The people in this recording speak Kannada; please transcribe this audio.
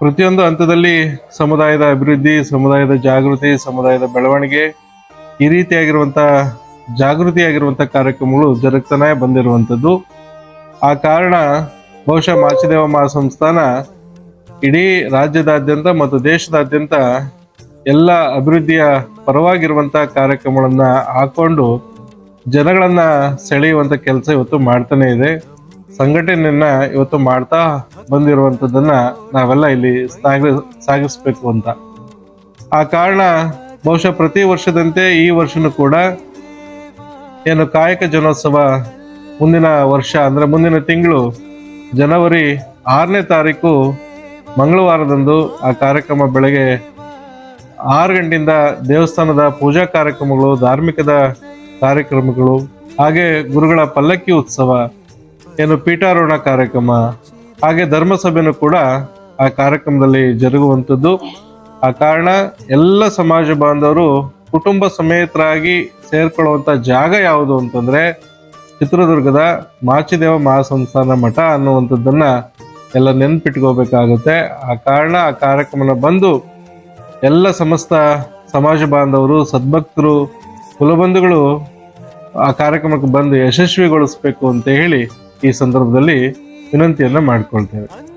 ಪ್ರತಿಯೊಂದು ಹಂತದಲ್ಲಿ ಸಮುದಾಯದ ಅಭಿವೃದ್ಧಿ, ಸಮುದಾಯದ ಜಾಗೃತಿ, ಸಮುದಾಯದ ಬೆಳವಣಿಗೆ ಈ ರೀತಿಯಾಗಿರುವಂಥ ಜಾಗೃತಿಯಾಗಿರುವಂಥ ಕಾರ್ಯಕ್ರಮಗಳು ಜರುಗ್ತಾನೆ ಬಂದಿರುವಂಥದ್ದು. ಆ ಕಾರಣ ಬಹುಶಃ ಮಾಚಿದೇವ ಮಹಾಸಂಸ್ಥಾನ ಇಡೀ ರಾಜ್ಯದಾದ್ಯಂತ ಮತ್ತು ದೇಶದಾದ್ಯಂತ ಎಲ್ಲ ಅಭಿವೃದ್ಧಿಯ ಪರವಾಗಿರುವಂಥ ಕಾರ್ಯಕ್ರಮಗಳನ್ನು ಹಾಕೊಂಡು ಜನಗಳನ್ನು ಸೆಳೆಯುವಂಥ ಕೆಲಸ ಇವತ್ತು ಮಾಡ್ತಾನೆ ಇದೆ. ಸಂಘಟನೆಯನ್ನ ಇವತ್ತು ಮಾಡ್ತಾ ಬಂದಿರುವಂಥದ್ದನ್ನ ನಾವೆಲ್ಲ ಇಲ್ಲಿ ಸಾಗ, ಸಾಗಿಸ್ಬೇಕು ಅಂತ. ಆ ಕಾರಣ ಬಹುಶಃ ಪ್ರತಿ ವರ್ಷದಂತೆ ಈ ವರ್ಷನೂ ಕೂಡ ಏನು ಕಾಯಕ ಜನೋತ್ಸವ ಮುಂದಿನ ವರ್ಷ, ಅಂದ್ರೆ ಮುಂದಿನ ತಿಂಗಳು ಜನವರಿ ಆರನೇ ತಾರೀಕು ಮಂಗಳವಾರದಂದು ಆ ಕಾರ್ಯಕ್ರಮ ಬೆಳಗ್ಗೆ ಆರು ಗಂಟೆಯಿಂದ ದೇವಸ್ಥಾನದ ಪೂಜಾ ಕಾರ್ಯಕ್ರಮಗಳು, ಧಾರ್ಮಿಕದ ಕಾರ್ಯಕ್ರಮಗಳು, ಹಾಗೆ ಗುರುಗಳ ಪಲ್ಲಕ್ಕಿ ಉತ್ಸವ ಏನು ಪೀಠಾರೋಹಣ ಕಾರ್ಯಕ್ರಮ, ಹಾಗೆ ಧರ್ಮಸಭೆನೂ ಕೂಡ ಆ ಕಾರ್ಯಕ್ರಮದಲ್ಲಿ ಜರುಗುವಂಥದ್ದು. ಆ ಕಾರಣ ಎಲ್ಲ ಸಮಾಜ ಬಾಂಧವರು ಕುಟುಂಬ ಸಮೇತರಾಗಿ ಸೇರ್ಕೊಳ್ಳುವಂಥ ಜಾಗ ಯಾವುದು ಅಂತಂದರೆ ಚಿತ್ರದುರ್ಗದ ಮಾಚಿದೇವ ಮಹಾಸಂಸ್ಥಾನ ಮಠ ಅನ್ನುವಂಥದ್ದನ್ನು ಎಲ್ಲ ನೆನ್ಪಿಟ್ಕೋಬೇಕಾಗುತ್ತೆ. ಆ ಕಾರಣ ಆ ಕಾರ್ಯಕ್ರಮನ ಬಂದು ಎಲ್ಲ ಸಮಸ್ತ ಸಮಾಜ ಬಾಂಧವರು, ಸದ್ಭಕ್ತರು, ಕುಲಬಂಧುಗಳು ಆ ಕಾರ್ಯಕ್ರಮಕ್ಕೆ ಬಂದು ಯಶಸ್ವಿಗೊಳಿಸ್ಬೇಕು ಅಂತ ಹೇಳಿ ಈ ಸಂದರ್ಭದಲ್ಲಿ ವಿನಂತಿಯನ್ನು ಮಾಡ್ಕೊಳ್ತೇವೆ.